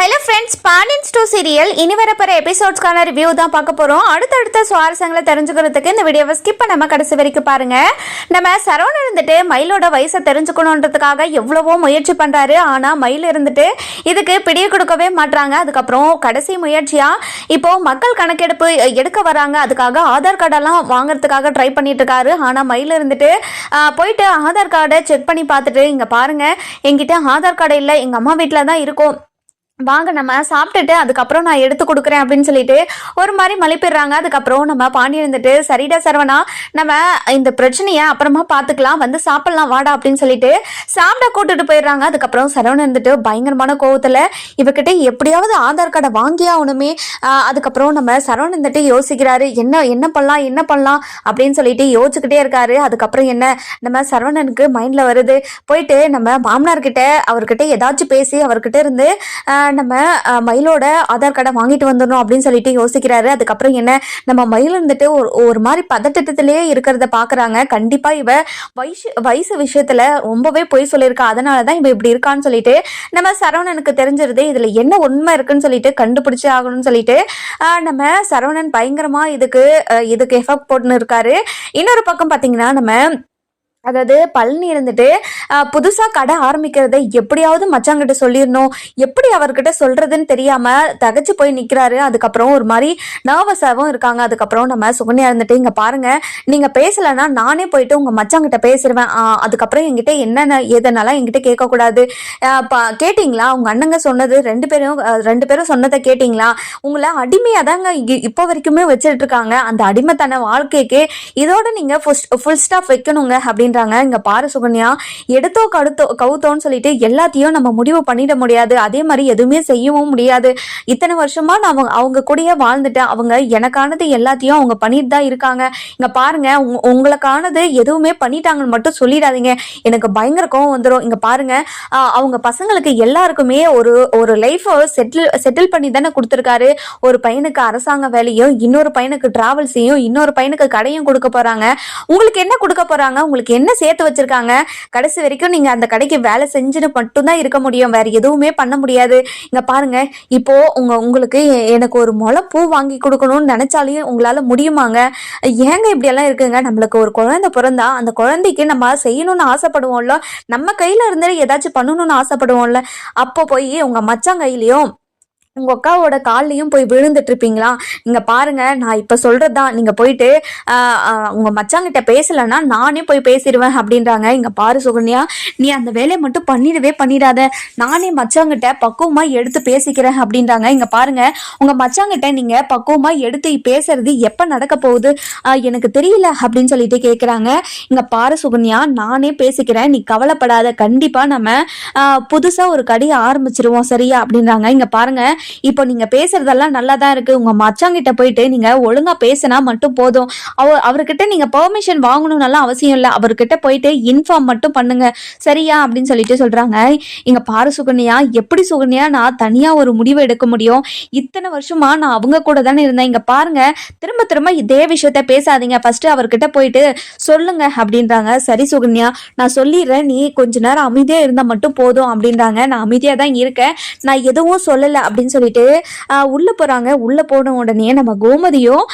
Hello friends Pandians two serial இனி வரப்போகிற எபிசோட்ஸ்க்கான review தான் பார்க்க போகிறோம் அடுத்தடுத்த சுவாரஸ்யங்களை தெரிஞ்சுக்கிறதுக்கு இந்த வீடியோவை ஸ்கிப் பண்ணாமல் கடைசி வரைக்கும் பாருங்கள் நம்ம சரவணன் இருந்துட்டு மயிலோட வயசை தெரிஞ்சுக்கணுன்றதுக்காக எவ்வளவோ முயற்சி பண்ணுறாரு ஆனால் மயில் இருந்துட்டு இதுக்கு பிடிய கொடுக்கவே மாட்றாங்க. அதுக்கப்புறம் கடைசி முயற்சியாக இப்போது மக்கள் கணக்கெடுப்பு எடுக்க வராங்க. அதுக்காக ஆதார் கார்டெல்லாம் வாங்குறதுக்காக ட்ரை பண்ணிட்டு இருக்காரு ஆனால் மயில் இருந்துட்டு போயிட்டு ஆதார் கார்டை செக் பண்ணி பார்த்துட்டு இங்கே பாருங்கள் எங்கிட்ட ஆதார் கார்டு இல்லை. எங்கள் அம்மா வீட்டில் தான் இருக்கும். வாங்க நம்ம சாப்பிட்டுட்டு அதுக்கப்புறம் நான் எடுத்து கொடுக்குறேன் அப்படின்னு சொல்லிட்டு ஒரு மாதிரி மலிப்பிடுறாங்க. அதுக்கப்புறம் நம்ம பாண்டி இருந்துட்டு சரிடா சரவணா நம்ம இந்த பிரச்சனையை அப்புறமா பார்த்துக்கலாம் வந்து சாப்பிடலாம் வாடா அப்படின்னு சொல்லிட்டு சாப்பிட கூட்டுட்டு போயிடுறாங்க. அதுக்கப்புறம் சரவணன் இருந்துட்டு பயங்கரமான கோவத்தில் இவகிட்ட எப்படியாவது ஆதார் கார்டை வாங்கி ஆகணுமே. அதுக்கப்புறம் நம்ம சரவணன் இருந்துட்டு யோசிக்கிறாரு என்ன என்ன பண்ணலாம் என்ன பண்ணலாம்? அப்படின்னு சொல்லிட்டு யோசிச்சுக்கிட்டே இருக்காரு. அதுக்கப்புறம் என்ன நம்ம சரவணனுக்கு மைண்டில் வருது. போயிட்டு நம்ம மாமனார்கிட்ட அவர்கிட்ட ஏதாச்சும் பேசி அவர்கிட்ட இருந்து நம்ம மயிலோட ஆதார் கார்டை வாங்கிட்டு வந்துடணும் அப்படின்னு சொல்லிட்டு யோசிக்கிறாரு. அதுக்கப்புறம் என்ன நம்ம மயில் இருந்துட்டு ஒரு ஒரு மாதிரி பதட்டத்திலேயே இருக்கிறத பார்க்குறாங்க கண்டிப்பாக இவ வயசு வயசு விஷயத்தில் ரொம்பவே பொய் சொல்லியிருக்கா. அதனால தான் இவ இப்படி இருக்கான்னு சொல்லிட்டு நம்ம சரவணனுக்கு தெரிஞ்சிருது. இதில் என்ன உண்மை இருக்குன்னு சொல்லிட்டு கண்டுபிடிச்சி ஆகணும்னு சொல்லிட்டு நம்ம சரவணன் பயங்கரமாக இதுக்கு இதுக்கு எஃபெக்ட் போட்டுன்னு இருக்காரு. இன்னொரு பக்கம் பார்த்தீங்கன்னா நம்ம அதாவது பழனி இருந்துட்டு புதுசாக கடை ஆரம்பிக்கிறத எப்படியாவது மச்சாங்கிட்ட சொல்லிடணும். எப்படி அவர்கிட்ட சொல்கிறதுன்னு தெரியாமல் தகச்சு போய் நிற்கிறாரு அதுக்கப்புறம் ஒரு மாதிரி நர்வஸாகவும் இருக்காங்க. அதுக்கப்புறம் நம்ம சுகன்யா இருந்துட்டு இங்கே பாருங்கள் நீங்கள் பேசலைன்னா நானே போயிட்டு உங்கள் மச்சாங்கிட்ட பேசிடுவேன் அதுக்கப்புறம் என்கிட்ட என்னென்ன எதனால என்கிட்ட கேட்கக்கூடாது? ஆஹ், கேட்டிங்களா? உங்கள் அண்ணங்க சொன்னது ரெண்டு பேரும் ரெண்டு பேரும் சொன்னதை கேட்டிங்களா? உங்களை அடிமையாக தாங்க இ- இப்போ வரைக்குமே வச்சுட்டு இருக்காங்க அந்த அடிமைத்தன வாழ்க்கைக்கு இதோட நீங்கள் ஃபுல் ஸ்டாஃப் வைக்கணுங்க அப்படின்னு அப்படின்றாங்க. இங்க பாரு சுகன்யா எடுத்தோ கடுத்தோ கவுத்தோன்னு சொல்லிட்டு எல்லாத்தையும் நம்ம முடிவு பண்ணிட முடியாது. அதே மாதிரி எதுவுமே செய்யவும் முடியாது. இத்தனை வருஷமா நான் அவங்க அவங்க கூடயே வாழ்ந்துட்டேன். அவங்க எனக்கானது எல்லாத்தையும் அவங்க பண்ணிட்டு தான் இருக்காங்க. இங்க பாருங்க உங்களுக்கானது எதுவுமே பண்ணிட்டாங்கன்னு மட்டும் சொல்லிடாதீங்க. எனக்கு பயங்கர கோவம் வந்துடும் இங்க பாருங்க அவங்க பசங்களுக்கு எல்லாருக்குமே ஒரு ஒரு லைஃப்பை செட்டில் செட்டில் பண்ணி தானே கொடுத்துருக்காரு. ஒரு பையனுக்கு அரசாங்க வேலையும் இன்னொரு பையனுக்கு டிராவல்ஸையும் இன்னொரு பையனுக்கு கடையும் கொடுக்க போறாங்க. உங்களுக்கு என்ன கொடுக்க போறாங்க? உங்களுக்கு என்ன சேர்த்து வச்சிருக்காங்க? கடைசி வரைக்கும் நீங்க அந்த கடைக்கு வேலை செஞ்சுன்னு மட்டும்தான் இருக்க முடியும். வேற எதுவுமே பண்ண முடியாது. இங்க பாருங்க. இப்போ உங்க உங்களுக்கு எ- எனக்கு ஒரு முளை பூ வாங்கி கொடுக்கணும்னு நினைச்சாலையும் உங்களால முடியுமாங்க? ஏங்க இப்படியெல்லாம் இருக்குங்க? நம்மளுக்கு ஒரு குழந்தை பிறந்தா அந்த குழந்தைக்கு நம்ம செய்யணும்னு ஆசைப்படுவோம்ல. நம்ம கையில இருந்து ஏதாச்சும் பண்ணணும்னு ஆசைப்படுவோம்ல. அப்போ போய் உங்க மச்சான் கையிலயும் உங்க அக்காவோட கால்லையும் போய் விழுந்துட்டு இருப்பீங்களா இங்க பாருங்க நான் இப்ப சொல்றதுதான் நீங்க போயிட்டு ஆஹ், உங்க மச்சாங்கிட்ட பேசலைன்னா நானே போய் பேசிடுவேன் அப்படின்றாங்க. இங்க பாரு சுகன்யா நீ அந்த வேலையை மட்டும் பண்ணிடவே பண்ணிடாத. நானே மச்சாங்கிட்ட பக்குவமா எடுத்து பேசிக்கிறேன் அப்படின்றாங்க. இங்க பாருங்க உங்க மச்சாங்கிட்ட நீங்க பக்குவமா எடுத்து பேசுறது எப்ப நடக்க போகுது? எனக்கு தெரியல அப்படின்னு சொல்லிட்டு கேக்குறாங்க. இங்க பாரு சுகன்யா நானே பேசிக்கிறேன். நீ கவலைப்படாத கண்டிப்பா நம்ம புதுசாக புதுசா ஒரு கடையை ஆரம்பிச்சிருவோம் சரியா? அப்படின்றாங்க. இங்க பாருங்க இப்போ நீங்க பேசுறதெல்லாம் நல்லா தான் இருக்கு. உங்க மச்சாங்கிட்ட போயிட்டு நீங்க ஒழுங்கா பேசினா மட்டும் போதும். அவ அவர்கிட்ட நீங்க பெர்மிஷன் வாங்கணும்னலாம் அவசியம் இல்லை. அவர்கிட்ட போயிட்டு இன்ஃபார்ம் மட்டும் பண்ணுங்க. சரியா? அப்படின்னு சொல்லிட்டு சொல்றாங்க. இங்க பாரு சுகன்யா எப்படி சுகன்யா நான் தனியா ஒரு முடிவு எடுக்க முடியும்? இத்தனை வருஷமா நான் அவங்க கூட தானே இருந்தேன். இங்க பாருங்க. திரும்ப திரும்ப இதே விஷயத்த பேசாதீங்க. ஃபர்ஸ்ட் அவர்கிட்ட போயிட்டு சொல்லுங்க அப்படின்றாங்க. சரி சுகன்யா நான் சொல்லிடுறேன். நீ கொஞ்ச நேரம் அமைதியா இருந்தா மட்டும் போதும் அப்படின்றாங்க. நான் அமைதியா தான் இருக்கேன். நான் எதுவும் சொல்லலை அப்படின்னு சொல்லிட்டு உள்ளே உள்ள போறாங்க. உள்ள போன உடனே நம்ம கோமதியும்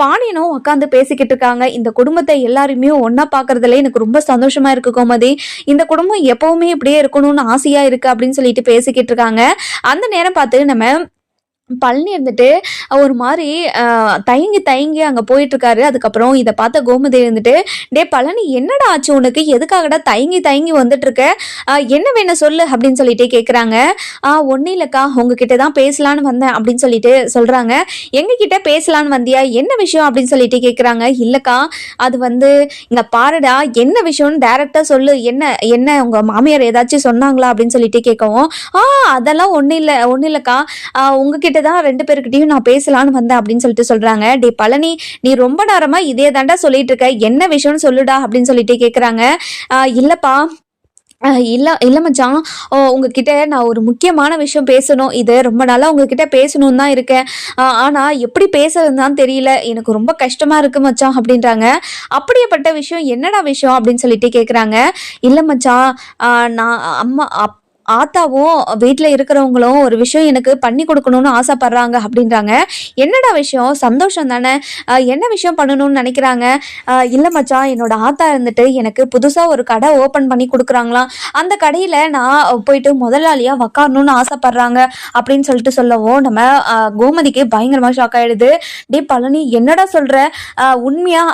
பாண்டியனும் உட்காந்து பேசிக்கிட்டு இருக்காங்க. இந்த குடும்பத்தை எல்லாருமே ஒன்றா பாக்குறதுல எனக்கு ரொம்ப சந்தோஷமா இருக்கு கோமதி. இந்த குடும்பம் எப்பவுமே இப்படியே இருக்கணும்னு ஆசையா இருக்கு அப்படின்னு சொல்லிட்டு பேசிக்கிட்டு இருக்காங்க. அந்த நேரம் பார்த்து நம்ம பழனி இருந்துட்டு ஒரு மாதிரி தயங்கி தயங்கி அங்கே போயிட்டுருக்காரு. அதுக்கப்புறம் இதை பார்த்த கோமதி இருந்துட்டு டே பழனி என்னடா ஆச்சு உனக்கு? எதுக்காகடா தயங்கி தயங்கி வந்துட்டுருக்க? என்ன வேணும் சொல்லு? அப்படின்னு சொல்லிட்டு கேட்குறாங்க ஒன்றும் இல்லைக்கா. உங்ககிட்ட தான் பேசலான்னு வந்தேன் அப்படின்னு சொல்லிட்டு சொல்கிறாங்க எங்ககிட்ட பேசலான்னு வந்தியா? என்ன விஷயம்? அப்படின்னு சொல்லிட்டு கேட்குறாங்க இல்லைக்கா. அது வந்து இங்கே பாருடா. என்ன விஷயம்னு டேரெக்டாக சொல்லு. என்ன என்ன உங்கள் மாமியார் ஏதாச்சும் சொன்னாங்களா? அப்படின்னு சொல்லிட்டு கேட்கவும் ஆ அதெல்லாம் ஒன்றும் இல்லை ஒன்றும் இல்லைக்கா. உங்ககிட்ட கேட்டு தான் ரெண்டு பேருக்கிட்டையும் நான் பேசலான்னு வந்தேன் அப்படின்னு சொல்லிட்டு சொல்றாங்க. டே பழனி நீ ரொம்ப நேரமா இதே தாண்டா சொல்லிட்டு இருக்க. என்ன விஷயம்னு சொல்லுடா அப்படின்னு சொல்லிட்டு கேட்குறாங்க இல்லைப்பா. இல்லப்பா இல்லை இல்ல மச்சான். ஓ, உங்ககிட்ட நான் ஒரு முக்கியமான விஷயம் பேசணும். இது ரொம்ப நாளாக உங்ககிட்ட பேசணும்னு தான் இருக்கேன். ஆனால் எப்படி பேசுறதுன்னு தெரியல. எனக்கு ரொம்ப கஷ்டமாக இருக்குது மச்சான் அப்படின்றாங்க. அப்படியேப்பட்ட விஷயம் என்னடா விஷயம் அப்படின்னு சொல்லிட்டு கேட்குறாங்க இல்லை மச்சான். நான் அம்மா அப் ஆத்தாவும் வீட்டில் இருக்கிறவங்களும் ஒரு விஷயம் எனக்கு பண்ணி கொடுக்கணும்னு ஆசைப்படுறாங்க அப்படின்றாங்க. என்னடா விஷயம்? சந்தோஷம் தானே? என்ன விஷயம் பண்ணணும்னு நினைக்கிறாங்க? இல்லை மச்சான் என்னோட ஆத்தா இருந்துட்டு எனக்கு புதுசாக ஒரு கடை ஓப்பன் பண்ணி கொடுக்குறாங்களாம். அந்த கடையில் நான் போயிட்டு முதலாளியாக உக்காரணும்னு ஆசைப்படுறாங்க அப்படின்னு சொல்லிட்டு சொல்லவும் நம்ம கோமதிக்கு பயங்கரமாக ஷாக் ஆகிடுது டே பழனி என்னடா சொல்கிற உண்மையாக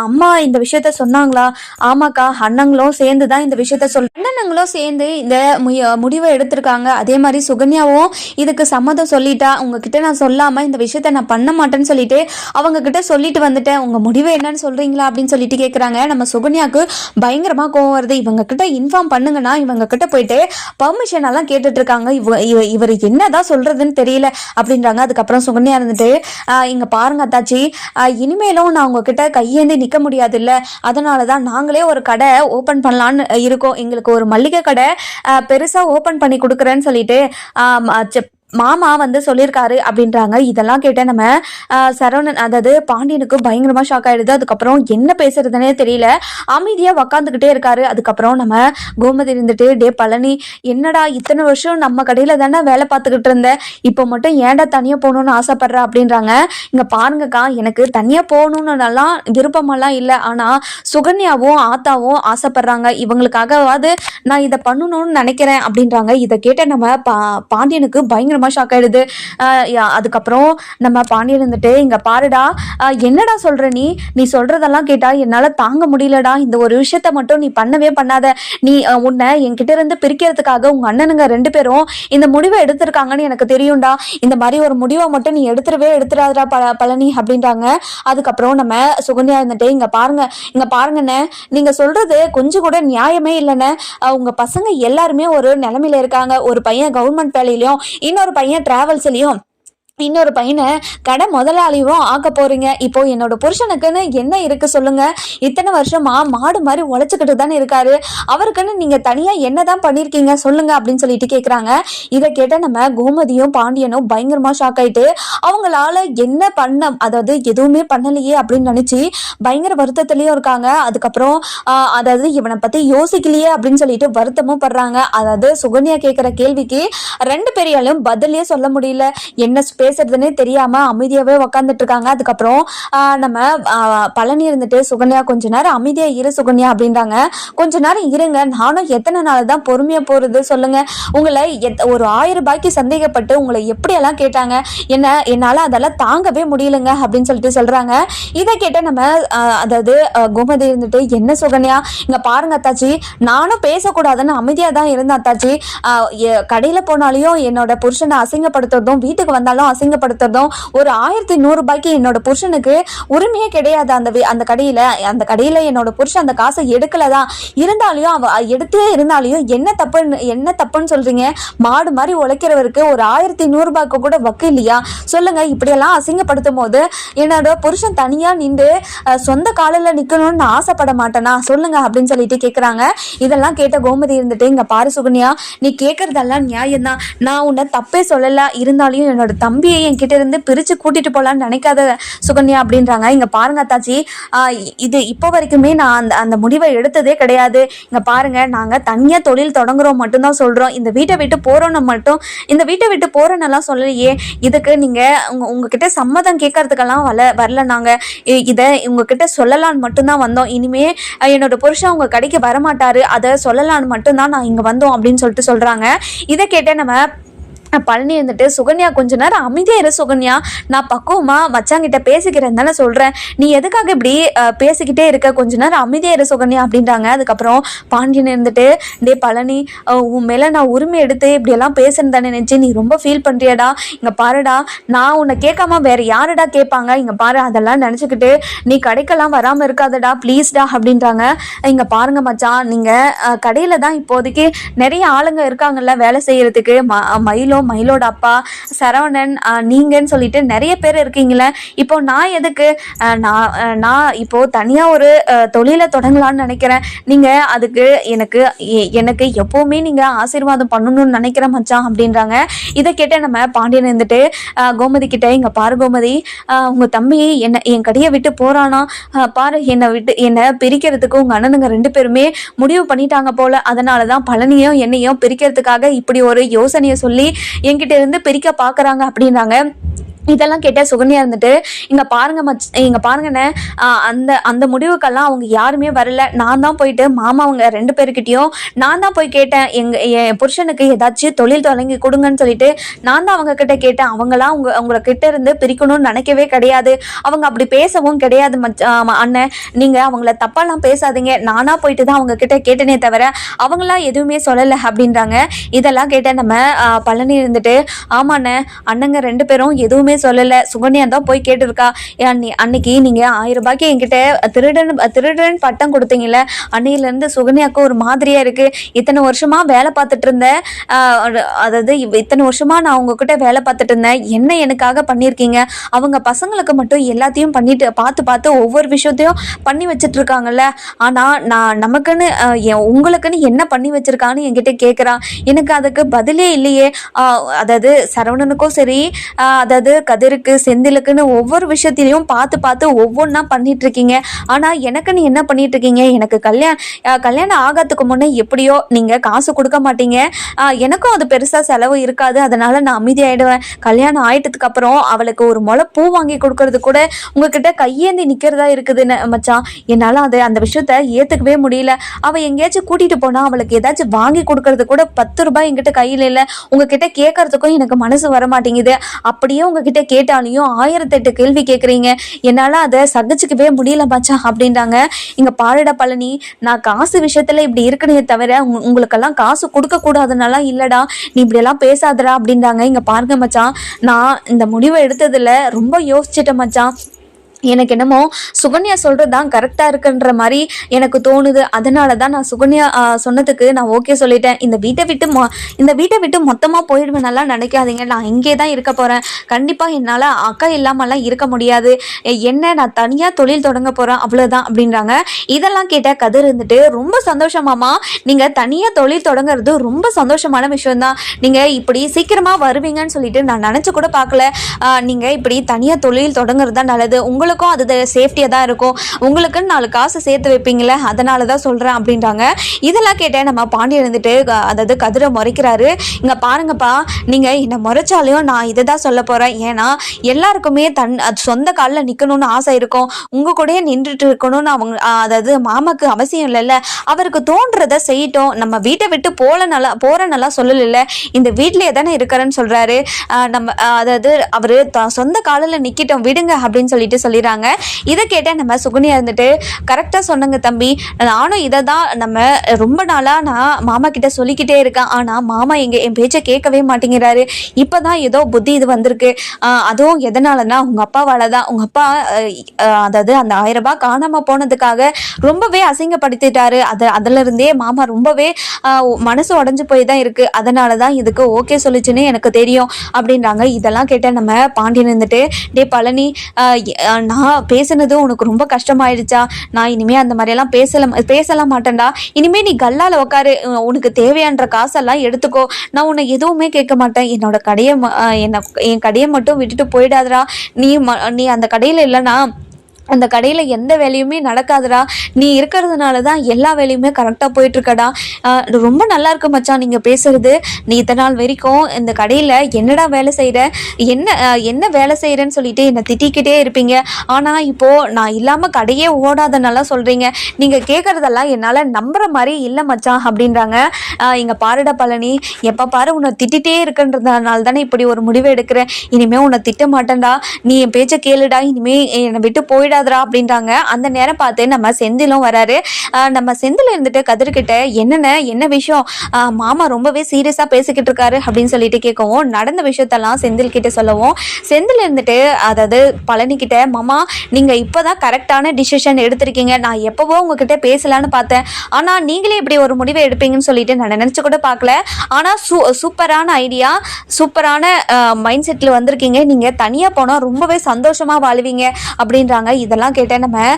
அம்மா இந்த விஷயத்த சொன்னாங்களா? ஆமாக்கா அண்ணங்களும் சேர்ந்து தான் இந்த விஷயத்த சொல் அண்ணனுங்களும் சேர்ந்து இந்த முய- முடிவை எடுத்திருக்காங்க. அதே மாதிரி சுகன்யாவும் இதுக்கு சம்மதம் சொல்லிட்டா. உங்ககிட்ட நான் சொல்லாம இந்த விஷயத்த நான் பண்ண மாட்டேன்னு சொல்லிட்டு அவங்க கிட்ட சொல்லிட்டு வந்துட்டேன். உங்க முடிவு என்னன்னு சொல்றீங்களா அப்படின்னு சொல்லிட்டு கேட்குறாங்க நம்ம சுகன்யாக்கு பயங்கரமா கோவம் வருது. இவங்க கிட்ட இன்ஃபார்ம் பண்ணுங்கன்னா இவங்க கிட்ட போயிட்டு பர்மிஷன் எல்லாம் கேட்டுட்டு இருக்காங்க இவ இவ- இவர் என்னதான் சொல்றதுன்னு தெரியல அப்படின்றாங்க. அதுக்கப்புறம் சுகன்யா இருந்துட்டு இங்க பாருங்க அத்தாச்சி. இனிமேலும் நான் உங்ககிட்ட கையேந்தி நிக்க முடியாது இல்ல அதனால தான் நாங்களே ஒரு கடை ஓபன் பண்ணலான்னு இருக்கோம். எங்களுக்கு ஒரு மளிகை கடை பெருசாக ஓப்பன் பண்ணி கொடுக்குறேன்னு சொல்லிட்டு மாமா வந்து சொல்லியிருக்காரு அப்படின்றாங்க. இதெல்லாம் கேட்ட நம்ம சரவணன் அதாவது பாண்டியனுக்கு பயங்கரமாக ஷாக் ஆகிடுது அதுக்கப்புறம் என்ன பேசுறதுனே தெரியல. அமைதியாக உக்காந்துக்கிட்டே இருக்காரு. அதுக்கப்புறம் நம்ம கோமதி இருந்துட்டு டே பழனி என்னடா இத்தனை வருஷம் நம்ம கடையில் தானே வேலை பார்த்துக்கிட்டு இருந்தேன் இப்போ மட்டும் ஏன்டா தனியாக போகணும்னு ஆசைப்படுற? அப்படின்றாங்க. இங்கே பாருங்கக்கா எனக்கு தனியாக போகணும்னுலாம் விருப்பமெல்லாம் இல்லை. ஆனால் சுகன்யாவும் ஆத்தாவும் ஆசைப்படுறாங்க. இவங்களுக்காகவாது நான் இதை பண்ணணும்னு நினைக்கிறேன் அப்படின்றாங்க. இதை கேட்ட நம்ம பா பாண்டியனுக்கு பயங்கரமா ஷாக் ஆயிடுது. அதுக்கப்புறம் நம்ம பாண்டி இருந்துட்டு இங்க பாருடா என்னடா சொல்ற நீ? நீ சொல்றதெல்லாம் கேட்டா என்னால தாங்க முடியலடா. இந்த ஒரு விஷயத்த மட்டும் நீ பண்ணவே பண்ணாத. நீ உன்னை என்கிட்ட இருந்து பிரிக்கிறதுக்காக உங்க அண்ணனுங்க ரெண்டு பேரும் இந்த முடிவை எடுத்திருக்காங்கன்னு எனக்கு தெரியும்டா. இந்த மாதிரி ஒரு முடிவை மட்டும் நீ எடுத்துடவே எடுத்துடாதடா ப பழனி அப்படின்றாங்க. அதுக்கப்புறம் நம்ம சுகன்யா இருந்துட்டு இங்க பாருங்க இங்க பாருங்கண்ணே நீங்க சொல்றது கொஞ்சம் கூட நியாயமே இல்லைண்ணே உங்க பசங்க எல்லாருமே ஒரு நிலைமையில இருக்காங்க. ஒரு பையன் கவர்மெண்ட் வேலையிலையும் இன்னொரு பையன் டிராவல்ஸ்லையும் இன்னொரு பையனை கடை முதலாளியும் ஆக்க போறீங்க. இப்போ என்னோட புருஷனுக்குன்னு என்ன இருக்கு சொல்லுங்க. இத்தனை வருஷமா மாடு மாதிரி உழைச்சிக்கிட்டு தானே இருக்காரு. அவருக்குன்னு நீங்க தனியா என்னதான் பண்ணிருக்கீங்க சொல்லுங்க அப்படின்னு சொல்லிட்டு கேக்குறாங்க. இதை கேட்ட நம்ம கோமதியும் பாண்டியனும் பயங்கரமா ஷாக் ஆயிட்டு அவங்களால என்ன பண்ண அதாவது எதுவுமே பண்ணலையே அப்படின்னு நினைச்சு பயங்கர வருத்தத்திலயும் இருக்காங்க. அதுக்கப்புறம் அதாவது இவனை பத்தி யோசிக்கலையே அப்படின்னு சொல்லிட்டு வருத்தமும் படுறாங்க. அதாவது சுகன்யா கேட்கிற கேள்விக்கு ரெண்டு பெரியாலும் பதிலே சொல்ல முடியல. என்ன பேசுறதுன்னே தெரியாம அமைதியாவே உக்காந்துட்டு இருக்காங்க அதுக்கப்புறம் நம்ம பழனி இருந்துட்டு சுகன்யா கொஞ்ச நேரம் அமைதியா இரு சுகன்யா அப்படின்றாங்க. கொஞ்ச நேரம் இருங்க. நானும் எத்தனை நாள் தான் பொறுமையா போறது சொல்லுங்க. உங்களை எத்- ஒரு ஆயிரம் ரூபாய்க்கு சந்தேகப்பட்டு உங்களை எப்படியெல்லாம் கேட்டாங்க? என்ன என்னால அதெல்லாம் தாங்கவே முடியலங்க அப்படின்னு சொல்லிட்டு சொல்றாங்க. இதை கேட்ட நம்ம அதாவது குமதி கோமதி இருந்துட்டு என்ன சுகன்யா? இங்க பாருங்க அத்தாச்சி. நானும் பேசக்கூடாதுன்னு அமைதியா தான் இருந்தேன் அத்தாச்சி. கடையில போனாலையும் என்னோட புருஷனை அசிங்கப்படுத்துறதும் வீட்டுக்கு வந்தாலும் அசிங்கப்படுத்துறதும் ஒரு ஆயிரத்தி நூறுரூபாய்க்கு என்னோட புருஷனுக்கு உரிமையே கிடையாது அந்த அந்த கடையில. அந்த கடையில என்னோட புருஷன் அந்த காசை எடுக்கலதான். இருந்தாலையும் அவ எடுத்தே இருந்தாலையும் என்ன தப்புன்னு என்ன தப்புன்னு சொல்றீங்க? மாடு மாதிரி உழைக்கிறவருக்கு ஒரு ஆயிரத்தி நூறுபாய்க்கு கூட வக்கு இல்லையா? சொல்லுங்க இப்படியெல்லாம் அசிங்கப்படுத்தும் போது என்னோட புருஷன் தனியா நின்று சொந்த காலில் நிக்கணும்னு ஆசைப்பட மாட்டேனா? சொல்லுங்க அப்படின்னு சொல்லிட்டு கேக்குறாங்க. இதெல்லாம் கேட்ட கோமதி இருந்துட்டு இங்க பாரு சுகன்யா நீ கேக்குறதெல்லாம் நியாயம்தான். நான் உன்னை தப்பே சொல்லல. இருந்தாலும் என்னோட தம்பி தம்பியை என்கிட்ட இருந்து பிரிச்சு கூட்டிட்டு போலான்னு நினைக்காத சுகன்யா அப்படின்றாங்க. இங்க பாருங்க அத்தாச்சி. இது இப்போ வரைக்குமே நான் அந்த அந்த முடிவை எடுத்ததே கிடையாது. இங்க பாருங்க நாங்க தனியா தொழில் தொடங்குறோம் மட்டும்தான் சொல்றோம். இந்த வீட்டை விட்டு போறோம்னு மட்டும் இந்த வீட்டை விட்டு போறோன்னெல்லாம் சொல்லலையே. இதுக்கு நீங்க உங்க உங்ககிட்ட சம்மதம் கேட்கறதுக்கெல்லாம் வரல வரல நாங்க. இதை உங்ககிட்ட சொல்லலான்னு மட்டும்தான் வந்தோம். இனிமே என்னோட புருஷன் உங்க கடைக்கு வரமாட்டாரு. அதை சொல்லலான்னு மட்டும்தான் நான் இங்க வந்தோம் அப்படின்னு சொல்லிட்டு சொல்றாங்க. இதை கேட்ட நம்ம பழனி இருந்துட்டு சுகன்யா கொஞ்ச நேரம் அமைதியாக இரு சுகன்யா. நான் பக்குவமாக மச்சாங்கிட்ட பேசிக்கிறேன் தானே சொல்கிறேன் நீ எதுக்காக இப்படி பேசிக்கிட்டே இருக்க? கொஞ்ச நேரம் அமைதியாக இரு சுகன்யா அப்படின்றாங்க. அதுக்கப்புறம் பாண்டியன் இருந்துட்டு டே பழனி உன் மேலே நான் உரிமை எடுத்து இப்படியெல்லாம் எல்லாம் தானே நினச்சி நீ ரொம்ப ஃபீல் பண்ணுறியடா இங்கே பாருடா நான் உன்னை கேட்காம வேற யாருடா கேட்பாங்க? இங்கே பாரு அதெல்லாம் நினச்சிக்கிட்டு நீ கடைக்கெல்லாம் வராமல் இருக்காதடா ப்ளீஸ்டா அப்படின்றாங்க. இங்கே பாருங்க மச்சான் நீங்கள் கடையில் தான் இப்போதைக்கு நிறைய ஆளுங்க இருக்காங்கல்ல வேலை செய்கிறதுக்கு ம- மயிலும் மயிலோட அப்பா சரவணன் நீங்கன்னு சொல்லிட்டு நிறைய பேர் இருக்கீங்களே இப்போ நான் எதுக்கு நான் நான் இப்போ தனியாக ஒரு தொழிலை தொடங்கலாம்னு நினைக்கிறேன். நீங்கள் அதுக்கு எனக்கு எ- எனக்கு எப்போவுமே நீங்கள் ஆசீர்வாதம் பண்ணணும்னு நினைக்கிறேன் மச்சான் அப்படின்றாங்க. இதை கேட்ட நம்ம பாண்டியன் இருந்துட்டு கோமதி கிட்ட இங்கே பாரு கோமதி உங்கள் உங்க தம்பி என்ன என் கடையை விட்டு போறானா? பாரு என்னை விட்டு என்னை பிரிக்கிறதுக்கு உங்க அண்ணனுங்க ரெண்டு பேருமே முடிவு பண்ணிட்டாங்க போல. அதனால தான் பழனியும் என்னையும் பிரிக்கிறதுக்காக இப்படி ஒரு யோசனையை சொல்லி என்கிட்ட இருந்து பிரிக்க பார்க்கறாங்க அப்படின்றாங்க. இதெல்லாம் கேட்டால் சுகன்யா இருந்துட்டு இங்கே பாருங்க மச் இங்கே பாருங்கண்ணே அந்த அந்த முடிவுக்கெல்லாம் அவங்க யாருமே வரல. நான் தான் போயிட்டு மாமா அவங்க ரெண்டு பேர்கிட்டயும் நான் தான் போய் கேட்டேன் எங்கள் என் புருஷனுக்கு ஏதாச்சும் தொழில் தொடங்கி கொடுங்கன்னு சொல்லிட்டு நான் தான் அவங்க கிட்ட கேட்டேன். அவங்களாம் உங்க உங்களை கிட்ட இருந்து பிரிக்கணும்னு நினைக்கவே கிடையாது. அவங்க அப்படி பேசவும் கிடையாது மச் அண்ணன் நீங்கள் அவங்கள தப்பாலாம் பேசாதீங்க. நானாக போயிட்டு தான் அவங்க கிட்ட கேட்டனே தவிர அவங்களாம் எதுவுமே சொல்லலை அப்படின்றாங்க. இதெல்லாம் கேட்டேன் நம்ம பழனி இருந்துட்டு ஆமாண்ணே அண்ணங்க ரெண்டு பேரும் எதுவுமே சொல்லலை. சுகன்யா தான் போய் கேட்டிருக்கா. அன்னைக்கு நீங்க ஆயிரம் ரூபாய்க்கு என்கிட்ட திருடன் திருடன் பட்டம் கொடுத்தீங்கல்ல. அன்னையிலேருந்து சுகன்யாவுக்கு ஒரு மாதிரியா இருக்கு. இத்தனை வருஷமா வேலை பார்த்துட்டு இருந்தேன். அதாவது இவ்- இத்தனை வருஷமா நான் உங்ககிட்ட வேலை பார்த்துட்டு இருந்தேன். என்ன எனக்காக பண்ணியிருக்கீங்க? அவங்க பசங்களுக்கு மட்டும் எல்லாத்தையும் பண்ணிட்டு பார்த்து பார்த்து ஒவ்வொரு விஷயத்தையும் பண்ணி வச்சுட்டு இருக்காங்கல்ல ஆனா நான் நமக்குன்னு என் உங்களுக்குன்னு என்ன பண்ணி வச்சிருக்கான்னு என்கிட்ட கேட்குறான் எனக்கு அதுக்கு பதிலே இல்லையே. அதாவது சரவணனுக்கும் சரி அதாவது கதிருக்கு செந்திலுக்குன்னு ஒவ்வொரு விஷயத்திலையும் பார்த்து பார்த்து ஒவ்வொன்றா பண்ணிட்டு இருக்கீங்க எனக்கு எனக்குன்னு என்ன பண்ணிட்டு இருக்கீங்க எனக்கு கல்யாணம் கல்யாணம் ஆகாததுக்கு முன்னே எப்படியோ நீங்க காசு கொடுக்க மாட்டீங்க. எனக்கும் அது பெருசா செலவு இருக்காது. அதனால நான் அமைதியாயிடுவேன். கல்யாணம் ஆயிட்டதுக்கு அப்புறம் அவளுக்கு ஒரு முளை பூ வாங்கி கொடுக்கறது கூட உங்ககிட்ட கையேந்தி நிக்கிறதா இருக்குதுன்னு மச்சான். என்னால அது அந்த விஷயத்த ஏத்துக்கவே முடியல. அவ எங்கேயாச்சும் கூட்டிட்டு போனா அவளுக்கு ஏதாச்சும் வாங்கி கொடுக்கறது கூட பத்து ரூபாய் என்கிட்ட கையில இல்லை. உங்ககிட்ட கேட்கறதுக்கும் எனக்கு மனசு வர மாட்டேங்குது அப்படியே உங்ககிட்ட கேட்டாலையும் ஆயிரத்தெட்டு கேள்வி கேட்குறீங்க என்னால் அதை சகிச்சுக்கவே முடியல மச்சான் அப்படின்றாங்க. இங்கே பாருடா பழனி நான் காசு விஷயத்தில் இப்படி இருக்கனே தவிர உங் உங்களுக்கெல்லாம் காசு கொடுக்க இல்லைடா. நீ இப்படியெல்லாம் பேசாதடா அப்படின்றாங்க. இங்கே பாருங்க மச்சான் நான் இந்த முடிவை எடுத்ததில் ரொம்ப யோசிச்சிட்டேன் மச்சான். எனக்கு என்னமோ சுகன்யா சொல்கிறது தான் கரெக்டாக இருக்குன்ற மாதிரி எனக்கு தோணுது. அதனால தான் நான் சுகன்யா சொன்னதுக்கு நான் ஓகே சொல்லிட்டேன். இந்த வீட்டை விட்டு மொ இந்த வீட்டை விட்டு மொத்தமாக போயிடுவேனெல்லாம் நினைக்காதீங்க. நான் இங்கே தான் இருக்க போகிறேன் கண்டிப்பாக என்னால் அக்கா இல்லாமலாம் இருக்க முடியாது. என்ன நான் தனியாக தொழில் தொடங்க போகிறேன் அவ்வளோதான் அப்படின்றாங்க. இதெல்லாம் கேட்ட கதிர் இருந்துட்டு ரொம்ப சந்தோஷமாமா நீங்கள் தனியாக தொழில் தொடங்குறது ரொம்ப சந்தோஷமான விஷயம்தான். நீங்கள் இப்படி சீக்கிரமாக வருவீங்கன்னு சொல்லிட்டு நான் நினச்சி கூட பார்க்கல. நீங்கள் இப்படி தனியாக தொழில் தொடங்குறது தான் நல்லது உங்களுக்கும் அது சேஃப்டியாக தான் இருக்கும். உங்களுக்குன்னு நாலு காசு சேர்த்து வைப்பீங்களே அதனால தான் சொல்கிறேன் அப்படின்றாங்க. இதெல்லாம் கேட்டேன் நம்ம பாண்டியன் இருந்துட்டு க- அதாவது கதிரை முறைக்கிறாரு. இங்கே பாருங்கப்பா நீங்கள் என்னை முறைச்சாலையும் நான் இதை தான் சொல்ல போகிறேன் ஏன்னா எல்லாருக்குமே தன் அது சொந்த காலில் நிற்கணும்னு ஆசை இருக்கும். உங்கள் கூடயே நின்றுட்டு இருக்கணும்னு அவங்க அதாவது மாமாக்கு அவசியம் இல்லைல்ல. அவருக்கு தோன்றதை செய்யட்டும். நம்ம வீட்டை விட்டு போல நல்லா போகிற நல்லா சொல்லல இந்த வீட்டிலேயே தானே இருக்கிறேன்னு சொல்கிறாரு நம்ம அதாவது அவர் சொந்த காலில் நிற்கிட்டோம் விடுங்க அப்படின்னு சொல்லிட்டு சொல்லிடுறாங்க. இதை கேட்டால் நம்ம சுகுனியா இருந்துட்டு கரெக்டாக சொன்னங்க தம்பி. நானும் இதை தான் நம்ம ரொம்ப நாளாக நான் மாமா கிட்ட சொல்லிக்கிட்டே இருக்கேன். ஆனால் மாமா எங்கள் என் பேச்சை கேட்கவே மாட்டேங்கிறாரு. இப்போ தான் ஏதோ புத்தி இது வந்திருக்கு. அதுவும் எதனாலனா உங்கள் அப்பாவால் தான் உங்கள் அப்பா அதாவது அந்த ஆயிரம் ரூபாய் காணாமல் போனதுக்காக ரொம்பவே அசிங்கப்படுத்திட்டாரு. அது அதிலிருந்தே மாமா ரொம்பவே மனசு உடஞ்சு போய் தான் இருக்குது அதனால தான் இதுக்கு ஓகே சொல்லிச்சுன்னு எனக்கு தெரியும். அப்படின்றாங்க. இதெல்லாம் கேட்டால் நம்ம பாண்டியன் இருந்துட்டு டே பழனி நான் பேசினது உனக்கு ரொம்ப கஷ்டமாயிடுச்சா நான் இனிமே அந்த மாதிரியெல்லாம் பேசல பேசலாம் மாட்டேன்டா. இனிமே நீ கல்லால உட்காரு உனக்கு தேவையான காசெல்லாம் எடுத்துக்கோ. நான் உன்னை எதுவுமே கேட்க மாட்டேன். என்னோட கடையை ம- என்ன என் கடையை மட்டும் விட்டுட்டு போயிடாதடா. நீ ம- நீ அந்த கடையில் இல்லைனா அந்த கடையில் எந்த வேலையுமே நடக்காதுடா. நீ இருக்கிறதுனால தான் எல்லா வேலையுமே கரெக்டாக போயிட்டுருக்கடா. ரொம்ப நல்லா இருக்கு மச்சான் நீங்கள் பேசுறது. நீ இத்தனை நாள் வரைக்கும் இந்த கடையில் என்னடா வேலை செய்கிற என்ன என்ன வேலை செய்கிறேன்னு சொல்லிட்டு என்னை திட்டிக்கிட்டே இருப்பீங்க. ஆனால் இப்போது நான் இல்லாமல் கடையே ஓடாதனால சொல்கிறீங்க நீங்கள் கேட்குறதெல்லாம் என்னால் நம்புகிற மாதிரி இல்லை மச்சான் அப்படின்றாங்க. இங்கே பாருடா பழனி. எப்போ பாரு உன்னை திட்டிகிட்டே இருக்குன்றதுனால தானே இப்படி ஒரு முடிவு எடுக்கிறேன். இனிமேல் உன்னை திட்ட மாட்டேன்டா. நீ என் பேச்சை கேளுடா. இனிமே என்னை விட்டு போயிடா போயிடாதடா அப்படின்றாங்க. அந்த நேரம் பார்த்து நம்ம செந்திலும் வராரு. நம்ம செந்தில் இருந்துட்டு கதிர்கிட்ட என்னென்ன என்ன விஷயம்? மாமா ரொம்பவே சீரியஸாக பேசிக்கிட்டு இருக்காரு அப்படின்னு சொல்லிட்டு கேட்கவும் நடந்த விஷயத்தெல்லாம் செந்தில் கிட்ட சொல்லவும் செந்தில் இருந்துட்டு அதாவது பழனிக்கிட்ட மாமா மாமா நீங்க இப்போதான் கரெக்டான டிசிஷன் எடுத்திருக்கீங்க. நான் எப்பவோ உங்ககிட்ட பேசலான்னு பார்த்தேன். ஆனா நீங்களே இப்படி ஒரு முடிவை எடுப்பீங்கன்னு சொல்லிட்டு நான் நினச்சி கூட பார்க்கல. ஆனா சூ சூப்பரான ஐடியா சூப்பரான மைண்ட் செட்டில் வந்திருக்கீங்க. நீங்க தனியா போனா ரொம்பவே சந்தோஷமா வாழுவீங்க. அப்படின்றாங்க. இதெல்லாம் கேட்டேன் நம்ம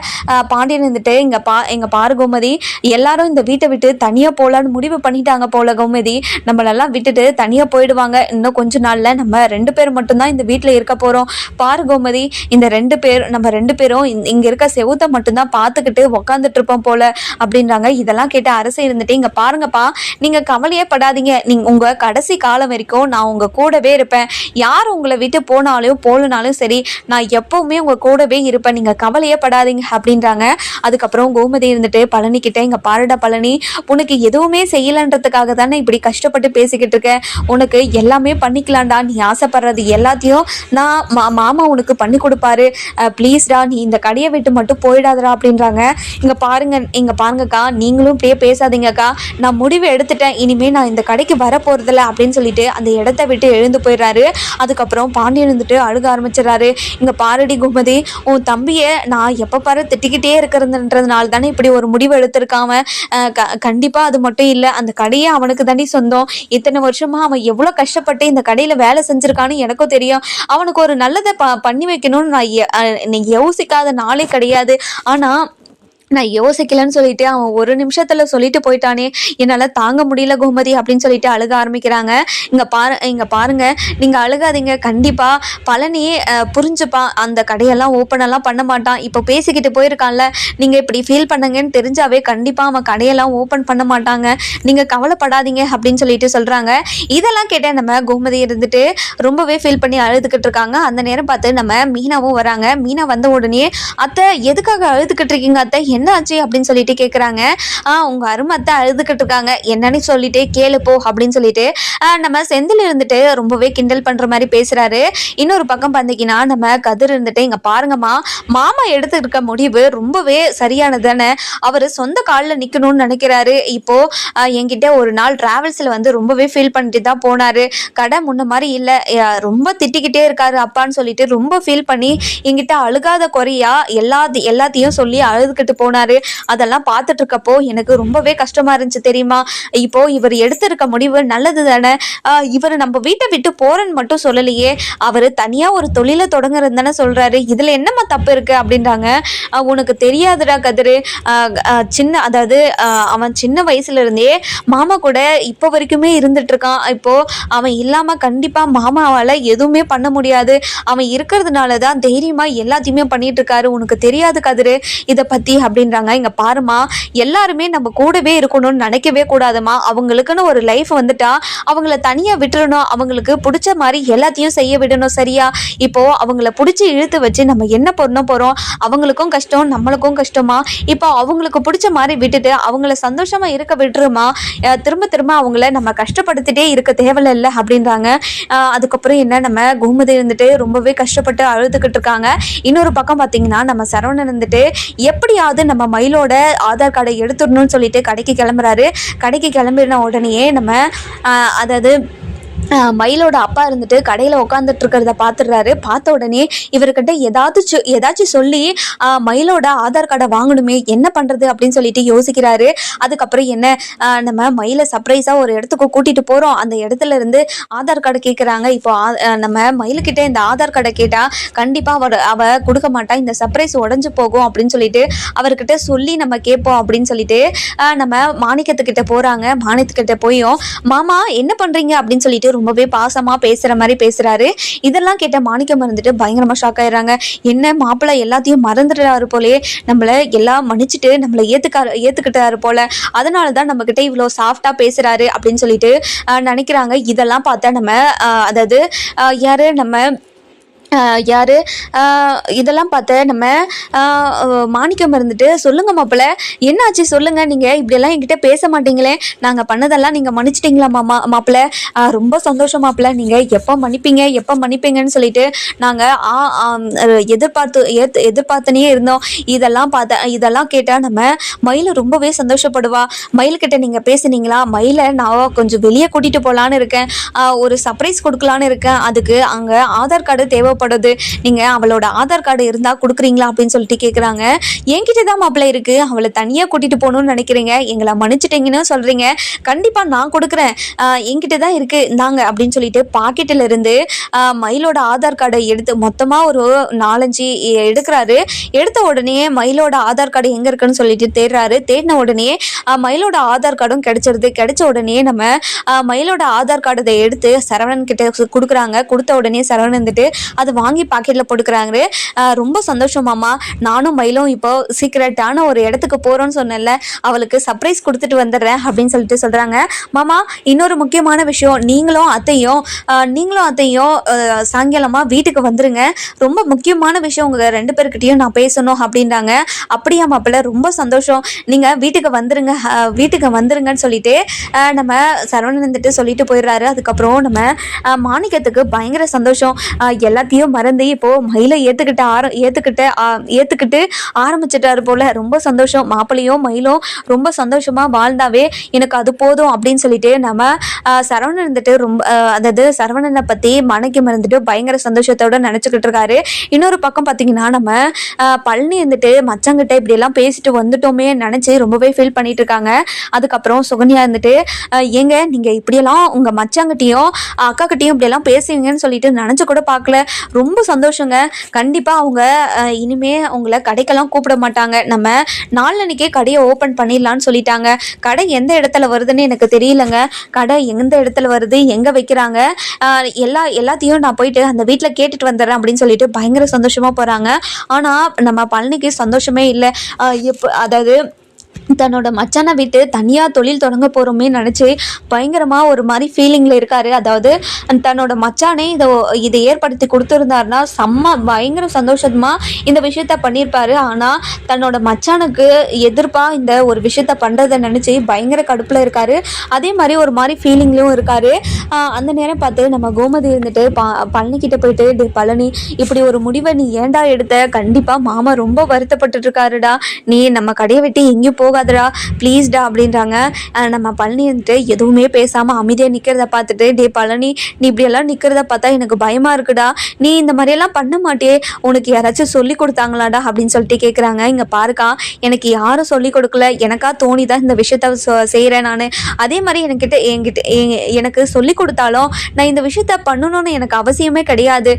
பாண்டியன் இருந்துட்டு இங்க பா எங்க பாரு கோமதி எல்லாரும் இந்த வீட்டை விட்டு தனியா போலான்னு முடிவு பண்ணிட்டாங்க போல கோமதி. நம்மளெல்லாம் விட்டுட்டு தனியா போயிடுவாங்க. இன்னும் கொஞ்ச நாள்ல நம்ம ரெண்டு பேர் மட்டும்தான் இந்த வீட்டில் இருக்க போறோம். பாரு கோமதி இந்த ரெண்டு பேர் நம்ம ரெண்டு பேரும் இந்த- இங்க இருக்க செவுத்த மட்டும்தான் பார்த்துக்கிட்டு உக்காந்துட்டு இருப்போம் போல அப்படின்றாங்க. இதெல்லாம் கேட்டு அரசு இருந்துட்டு இங்க பாருங்கப்பா நீங்க கவலையே படாதீங்க. நீங்க உங்க கடைசி காலம் வரைக்கும் நான் உங்க கூடவே இருப்பேன். யார் உங்களை விட்டு போனாலும் போலனாலும் சரி நான் எப்பவுமே உங்க கூடவே இருப்பேன். கவலையே படாதீங்க அப்படின்றாங்க. அதுக்கப்புறம் கோமதி இருந்துட்டு பழனி கிட்ட இங்க பாருடா பழனி. உனக்கு எதுவுமே செய்யலன்றதுக்காக தானே இப்படி கஷ்டப்பட்டு பேசிக்கிட்டு இருக்க? உனக்கு எல்லாமே பண்ணிக்கலாம்டா. நீ ஆசைப்படுறது எல்லாத்தையும் நான் மா மாமா உனக்கு பண்ணி கொடுப்பாரு. ப்ளீஸ்டா நீ இந்த கடையை விட்டு மட்டும் போயிடாதடா அப்படின்றாங்க. இங்க பாருங்க இங்க பாருங்கக்கா. நீங்களும் இப்படியே பேசாதீங்கக்கா. நான் முடிவு எடுத்துட்டேன். இனிமே நான் இந்த கடைக்கு வர போறதில்ல அப்படின்னு சொல்லிட்டு அந்த இடத்த விட்டு எழுந்து போயிடுறாரு. அதுக்கப்புறம் பாண்டியன் இருந்துட்டு அழுக ஆரம்பிச்சிடுறாரு. இங்க பாரடி குமதி. உன் தம்பியை நான் எப்போ பாரு திட்டிக்கிட்டே இருக்கிறதுன்றதுனால தானே இப்படி ஒரு முடிவு எடுத்திருக்காம கண்டிப்பாக க அது மட்டும் இல்லை அந்த கடையே அவனுக்கு தாண்டி சொந்தம். இத்தனை வருஷமாக அவன் எவ்வளோ கஷ்டப்பட்டு இந்த கடையில் வேலை செஞ்சுருக்கான்னு எனக்கும் தெரியும். அவனுக்கு ஒரு நல்லதை ப பண்ணி வைக்கணும்னு நான் யோசிக்காத நாளே கிடையாது. ஆனால் நான் யோசிக்கலன்னு சொல்லிட்டு அவன் ஒரு நிமிஷத்துல சொல்லிட்டு போயிட்டானே. என்னால தாங்க முடியல கோமதி அப்படின்னு சொல்லிட்டு அழுக ஆரம்பிக்கிறாங்க. இங்க பாரு இங்க பாருங்க. நீங்க அழுகாதீங்க. கண்டிப்பா பழனி புரிஞ்சுப்பா. அந்த கடையெல்லாம் ஓப்பன் எல்லாம் பண்ண மாட்டான். இப்போ பேசிக்கிட்டு போயிருக்கான்ல. நீங்க இப்படி ஃபீல் பண்ணுங்கன்னு தெரிஞ்சாவே கண்டிப்பா அவன் கடையெல்லாம் ஓப்பன் பண்ண மாட்டாங்க. நீங்க கவலைப்படாதீங்க அப்படின்னு சொல்லிட்டு சொல்றாங்க. இதெல்லாம் கேட்ட நம்ம கோமதி இருந்துட்டு ரொம்பவே ஃபீல் பண்ணி அழுதுகிட்டு இருக்காங்க. அந்த நேரம் பார்த்து நம்ம மீனாவும் வராங்க. மீனா வந்த உடனே அத்தை எதுக்காக அழுதுகிட்டு இருக்கீங்க அத்தை? என்ன ஆச்சு அப்படின்னு சொல்லிட்டு கேட்குறாங்க ஆ உங்க அருமத்தை அழுதுகிட்டு இருக்காங்க. என்னன்னு சொல்லிட்டு கேளு போ அப்படின்னு சொல்லிட்டு நம்ம செந்தில் இருந்துட்டு ரொம்பவே கிண்டல் பண்ற மாதிரி பேசுறாரு. இன்னொரு பக்கம் பார்த்தீங்கன்னா நம்ம கதிர் இருந்துட்டு இங்க பாருங்கம்மா மாமா எடுத்திருக்க முடிவு ரொம்பவே சரியானது தானே அவர் சொந்த காலில் நிற்கணும்னு நினைக்கிறாரு. இப்போ என்கிட்ட ஒரு நாள் டிராவல்ஸில் வந்து ரொம்பவே ஃபீல் பண்ணிட்டு தான் போனாரு. கடை முன்ன மாதிரி இல்லை. ரொம்ப திட்டிக்கிட்டே இருக்காரு அப்பான்னு சொல்லிட்டு ரொம்ப ஃபீல் பண்ணி என்கிட்ட அழுகாத குறையா எல்லா எல்லாத்தையும் சொல்லி அழுதுகிட்டு போனாரு. அதெல்லாம் பார்த்துட்டு இருக்கப்போ எனக்கு ரொம்பவே கஷ்டமா இருந்துச்சு தெரியுமா? இப்போ இவர் எடுத்திருக்க முடிவு நல்லது தானே? இவர் நம்ம வீட்டை விட்டு போறேன்னு மட்டும் சொல்லலையே. அவர் தனியா ஒரு தொழிலை தொடங்குறது தானே சொல்றாரு. இதுல என்னம்மா தப்பு இருக்கு அப்படின்றாங்க. உனக்கு தெரியாதுடா கதிரு. சின்ன அதாவது அவன் சின்ன வயசுல இருந்தே மாமா கூட இப்போ வரைக்குமே இருந்துட்டு இருக்கான் இப்போ அவன் இல்லாம கண்டிப்பா மாமாவால எதுவுமே பண்ண முடியாது. அவன் இருக்கிறதுனால தான் தைரியமா எல்லாத்தையுமே பண்ணிட்டு இருக்காரு உனக்கு தெரியாது கதிரு. இதை பத்தி அப்படின்றாங்க. இங்க பாருமா எல்லாருமே நம்ம கூடவே இருக்கணும்னு நினைக்கவே கூடாதுமா அவங்களுக்குன்னு ஒரு லைஃப் வந்துட்டா அவங்கள தனியா விட்டுறணும். அவங்களுக்கு பிடிச்ச மாதிரி எல்லாத்தையும் செய்ய விடணும் சரியா? இப்போ அவங்கள பிடிச்சி இழுத்து வச்சு நம்ம என்ன பண்ண போறோம்? அவங்களுக்கும் கஷ்டம் நம்மளுக்கும் கஷ்டமா இப்போ அவங்களுக்கு பிடிச்ச மாதிரி விட்டுட்டு அவங்கள சந்தோஷமா இருக்க விட்டுருமா? திரும்ப திரும்ப அவங்கள நம்ம கஷ்டப்படுத்திட்டே இருக்க தேவையில்ல அப்படின்றாங்க. அதுக்கப்புறம் என்ன நம்ம கோமதி இருந்துட்டு ரொம்பவே கஷ்டப்பட்டு அழுதுகிட்டு இருக்காங்க. இன்னொரு பக்கம் பார்த்தீங்கன்னா நம்ம சரவணன் இருந்துட்டு எப்படியாவது நம்ம மயிலோட ஆதார் கார்டை எடுத்துடணும்னு சொல்லிட்டு கடைக்கு கிளம்புறாரு. கடைக்கு கிளம்பின உடனேயே நம்ம அதாவது மயிலோட அப்பா இருந்துட்டு கடையில் உட்காந்துட்டு இருக்கிறத பார்த்துடுறாரு பார்த்த உடனே இவர்கிட்ட ஏதாச்சும் ஏதாச்சும் சொல்லி மயிலோட ஆதார் கார்டை வாங்கணுமே என்ன பண்ணுறது அப்படின்னு சொல்லிட்டு யோசிக்கிறாரு. அதுக்கப்புறம் என்ன நம்ம மயிலை சர்ப்ரைஸாக ஒரு இடத்துக்கு கூட்டிகிட்டு போகிறோம் அந்த இடத்துல இருந்து ஆதார் கார்டு கேட்குறாங்க இப்போ நம்ம மயிலுக்கிட்ட இந்த ஆதார் கார்டை கேட்டால் கண்டிப்பாக அவர் அவ கொடுக்க மாட்டா. இந்த சர்ப்ரைஸ் உடஞ்சு போகும் அப்படின்னு சொல்லிட்டு அவர்கிட்ட சொல்லி நம்ம கேட்போம் அப்படின்னு சொல்லிட்டு நம்ம மாணிக்கத்துக்கிட்ட போகிறாங்க மாணிக்கத்துக்கிட்ட போயும் மாமா என்ன பண்ணுறீங்க அப்படின்னு சொல்லிட்டு ரொம்பவே பாசமாக பேசுகிற மாதிரி பேசுகிறாரு இதெல்லாம் கேட்ட மாணிக்கம் இருந்துட்டு பயங்கரமாக ஷாக் ஆயிடுறாங்க. என்ன மாப்பிள்ளை எல்லாத்தையும் மறந்துடுறாரு போலே நம்மளை எல்லாம் மன்னிச்சுட்டு நம்மளை ஏற்றுக்காரு ஏற்றுக்கிட்டாரு போல. அதனால தான் நம்மக்கிட்ட இவ்வளோ சாஃப்டாக பேசுகிறாரு அப்படின்னு சொல்லிட்டு நினைக்கிறாங்க. இதெல்லாம் பார்த்தா நம்ம அதாவது யார் யாரு நம்ம யார்? இதெல்லாம் பார்த்து நம்ம மாணிக்கம் இருந்துட்டு சொல்லுங்கள் மாப்பிள்ள என்னாச்சு சொல்லுங்கள் நீங்கள் இப்படியெல்லாம் என்கிட்ட பேச மாட்டீங்களே நாங்கள் பண்ணதெல்லாம் நீங்கள் மன்னிச்சிட்டீங்களா மாமா மாப்பிள்ள ரொம்ப சந்தோஷம் மாப்பிள்ள நீங்கள் எப்போ மன்னிப்பீங்க எப்போ மன்னிப்பீங்கன்னு சொல்லிட்டு நாங்கள் ஆ- எதிர்பார்த்து எத் எதிர்பார்த்துனே இருந்தோம். இதெல்லாம் பார்த்த இதெல்லாம் கேட்டால் நம்ம மயில ரொம்பவே சந்தோஷப்படுவா. மயில்கிட்ட நீங்கள் பேசுனீங்களா? மயிலை நான் கொஞ்சம் வெளியே கூட்டிட்டு போகலான்னு இருக்கேன். ஒரு சர்ப்ரைஸ் கொடுக்கலான்னு இருக்கேன். அதுக்கு அங்கே ஆதார் கார்டு தேவைப்படுது. நீங்கள் அவளோட ஆதார் கார்டு இருந்தால் கொடுக்குறீங்களா அப்படின்னு சொல்லிட்டு கேட்குறாங்க என்கிட்ட தான் மாப்பிள்ளை இருக்கு. அவளை தனியாக கூட்டிட்டு போகணும்னு நினைக்கிறீங்க. எங்களை மன்னிச்சிட்டிங்கன்னு சொல்றீங்க. கண்டிப்பாக நான் கொடுக்குறேன். என்கிட்ட தான் இருக்கு. இந்தாங்க அப்படின்னு சொல்லிட்டு பாக்கெட்டில் இருந்து மயிலோட ஆதார் கார்டை எடுத்து மொத்தமாக ஒரு நாலஞ்சு எடுக்கிறாரு. எடுத்த உடனே மயிலோட ஆதார் கார்டு எங்கே இருக்குன்னு சொல்லிட்டு தேடுறாரு. தேடின உடனே மயிலோட ஆதார் கார்டும் கிடைச்சிருது. கிடைச்ச உடனே நம்ம மயிலோட ஆதார் கார்டு எடுத்து சரவணன் கிட்ட கொடுக்குறாங்க. கொடுத்த உடனே சரவணன் வந்துட்டு அதை வாங்கி பாக்கெட்டில் போட்டுக்கிறாங்க ரொம்ப சந்தோஷமாம்மா நானும் மயிலும் இப்போ சீக்கிரட்டான ஒரு இடத்துக்கு போகிறோன்னு சொன்னேன்ல. அவளுக்கு சர்ப்ரைஸ் கொடுத்துட்டு வந்துடுறேன் அப்படின்னு சொல்லிட்டு சொல்கிறாங்க மாமா இன்னொரு முக்கியமான விஷயம். நீங்களும் அத்தையும் நீங்களும் அத்தையும் சாயங்காலமாக வீட்டுக்கு வந்துருங்க. ரொம்ப முக்கியமான விஷயம் உங்கள் ரெண்டு பேர்கிட்டையும் நான் பேசணும் அப்படின்றாங்க. அப்படியா மாப்பிள்ள ரொம்ப சந்தோஷம். நீங்கள் வீட்டுக்கு வந்துருங்க வீட்டுக்கு வந்துருங்கன்னு சொல்லிட்டு நம்ம சரவணன் வந்துட்டு சொல்லிட்டு போயிடுறாரு. அதுக்கப்புறம் நம்ம மாணிக்கத்துக்கு பயங்கர சந்தோஷம். எல்லாத்தையும் எல்லாத்தையும் மறந்து இப்போ மயிலை ஏற்றுக்கிட்ட ஆர ஏற்றுக்கிட்ட ஏற்றுக்கிட்டு ஆரம்பிச்சிட்டாரு போல. ரொம்ப சந்தோஷம். மாப்பிள்ளையும் மயிலும் ரொம்ப சந்தோஷமா வாழ்ந்தாவே எனக்கு அது போதும் அப்படின்னு சொல்லிட்டு நம்ம சரவணன் இருந்துட்டு ரொம்ப அதாவது சரவணனை பற்றி மனைக்கு மறந்துட்டு பயங்கர சந்தோஷத்தோட நினச்சிக்கிட்டு இருக்காரு. இன்னொரு பக்கம் பார்த்தீங்கன்னா நம்ம பழனி இருந்துட்டு மச்சங்கிட்ட இப்படியெல்லாம் பேசிட்டு வந்துட்டோமே நினச்சி ரொம்பவே ஃபீல் பண்ணிட்டு இருக்காங்க. அதுக்கப்புறம் சுகன்யா இருந்துட்டு ஏங்க நீங்கள் இப்படியெல்லாம் உங்கள் மச்சாங்கிட்டையும் அக்கா கிட்டேயும் இப்படியெல்லாம் பேசுவீங்கன்னு சொல்லிட்டு நினச்சி கூட பார்க்கல. ரொம்ப சந்தோஷங்க. கண்டிப்பாக அவங்க இனிமே அவங்கள கடைக்கெல்லாம் கூப்பிட மாட்டாங்க. நம்ம நாளன்னைக்கே கடையை ஓப்பன் பண்ணிடலான்னு சொல்லிட்டாங்க. கடை எந்த இடத்துல வருதுன்னு எனக்கு தெரியலங்க. கடை எந்த இடத்துல வருது எங்கே வைக்கிறாங்க எல்லா எல்லாத்தையும் நான் போயிட்டு அந்த வீட்டில் கேட்டுட்டு வந்துடுறேன் அப்படின்னு சொல்லிட்டு பயங்கர சந்தோஷமாக போகிறாங்க ஆனால் நம்ம பழனிக்கு சந்தோஷமே இல்லை. எப்போ அதாவது தன்னோட மச்சானை விட்டு தனியாக தொழில் தொடங்க போகிறோமே நினச்சி பயங்கரமாக ஒரு மாதிரி ஃபீலிங்கில் இருக்காரு. அதாவது தன்னோட மச்சானே இதை இதை ஏற்படுத்தி கொடுத்துருந்தாருன்னா செம்ம பயங்கர சந்தோஷமாக இந்த விஷயத்த பண்ணியிருப்பாரு ஆனால் தன்னோட மச்சானுக்கு எதிர்ப்பாக இந்த ஒரு விஷயத்த பண்ணுறதை நினச்சி பயங்கர கடுப்பில் இருக்காரு. அதே மாதிரி ஒரு மாதிரி ஃபீலிங்லேயும் இருக்காரு. அந்த நேரம் பார்த்து நம்ம கோமதி இருந்துட்டு ப பழனிக்கிட்ட போயிட்டு டே பழனி இப்படி ஒரு முடிவை நீ ஏன்டா எடுத்த? கண்டிப்பாக மாமா ரொம்ப வருத்தப்பட்டுருக்காருடா நீ நம்ம கடையை விட்டு எங்கேயும் போ போகாதடா ப்ளீஸ்டா அப்படின்றாங்க. நம்ம பழனி வந்துட்டு எதுவுமே பேசாமல் அமைதியாக நிற்கிறத பார்த்துட்டு டே பழனி நீ இப்படியெல்லாம் நிற்கிறத பார்த்தா எனக்கு பயமாக இருக்குடா. நீ இந்த மாதிரியெல்லாம் பண்ண மாட்டியே. உனக்கு யாராச்சும் சொல்லி கொடுத்தாங்களாடா? அப்படின்னு சொல்லிட்டு கேட்குறாங்க இங்கே பாருக்கா எனக்கு யாரும் சொல்லி கொடுக்கல. எனக்கா தோணி தான் இந்த விஷயத்த செய்கிறேன் நான். அதே மாதிரி என்கிட்ட என்கிட்ட எ- எனக்கு சொல்லி கொடுத்தாலும் நான் இந்த விஷயத்த பண்ணணும்னு எனக்கு அவசியமே கிடையாது.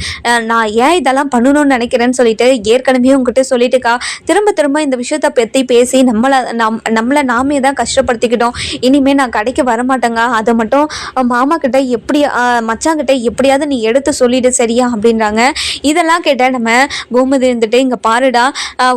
நான் ஏன் இதெல்லாம் பண்ணணும்னு நினைக்கிறேன்னு சொல்லிட்டு ஏற்கனவே உங்ககிட்ட சொல்லிட்டுக்கா திரும்ப திரும்ப இந்த விஷயத்த பற்றி பேசி நம்மளை நம் நம்மளை நாமே தான் கஷ்டப்படுத்திக்கிட்டோம். இனிமேல் நான் கடைக்கு வரமாட்டேங்க. அதை மட்டும் மாமா கிட்ட எப்படி மச்சாங்கிட்ட எப்படியாவது நீ எடுத்து சொல்லிடு சரியா அப்படின்றாங்க. இதெல்லாம் கேட்டால் நம்ம கோமதி இருந்துட்டு இங்கே பாருடா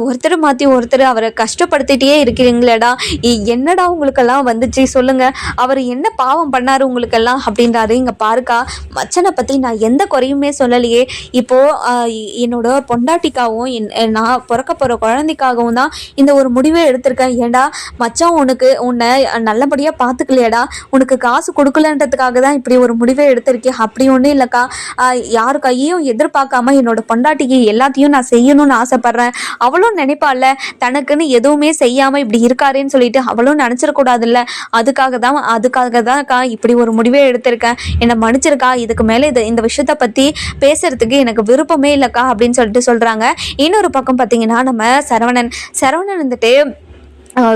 ஒருத்தர் மாற்றி ஒருத்தர் அவரை கஷ்டப்படுத்திட்டே இருக்கிறீங்களேடா. இ- என்னடா உங்களுக்கெல்லாம் வந்துச்சு? சொல்லுங்க. அவர் என்ன பாவம் பண்ணார் உங்களுக்கெல்லாம்? அப்படின்றாரு. இங்கே பாருக்கா மச்சனை பற்றி நான் எந்த குறையுமே சொல்லலையே. இப்போது என்னோட பொண்டாட்டிக்காகவும் என் நான் பிறக்க போகிற குழந்தைக்காகவும் தான் இந்த ஒரு முடிவை எடுத்திருக்கேன். ஏண்டா மச்சான் உனக்கு உன்னை நல்லபடியாக பார்த்துக்கலையாடா உனக்கு காசு கொடுக்கலன்றதுக்காக தான் இப்படி ஒரு முடிவே எடுத்திருக்கேன் அப்படி ஒன்றும் இல்லைக்கா. யாரு யார் கையையும் எதிர்பார்க்காம என்னோட பொண்டாட்டிக்கு எல்லாத்தையும் நான் செய்யணும்னு ஆசைப்பட்றேன். அவளும் நினைப்பாள்ல தனக்குன்னு எதுவுமே செய்யாமல் இப்படி இருக்காருன்னு சொல்லிட்டு அவளும் நினச்சிடக்கூடாதுல்ல. அதுக்காக தான் அதுக்காக தான்க்கா இப்படி ஒரு முடிவே எடுத்திருக்கேன். என்னை மன்னிச்சிருக்கா? இதுக்கு மேலே இது இந்த விஷயத்த பற்றி பேசுறதுக்கு எனக்கு விருப்பமே இல்லைக்கா அப்படின்னு சொல்லிட்டு சொல்கிறாங்க இன்னொரு பக்கம் பார்த்தீங்கன்னா நம்ம சரவணன். சரவணன் வந்துட்டு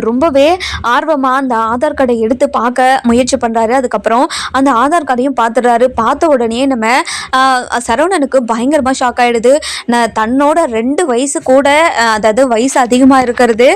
ரொம்பவே ஆர்வமாக அந்த ஆதார் கார்டை எடுத்து பார்க்க முயற்சி பண்ணுறாரு அதுக்கப்புறம் அந்த ஆதார் கார்டையும் பார்த்துடுறாரு. பார்த்த உடனே நம்ம சரவணனுக்கு பயங்கரமாக ஷாக் ஆகிடுது நான் தன்னோட ரெண்டு வயசு கூட அதாவது வயசு அதிகமாக இருக்கிறது.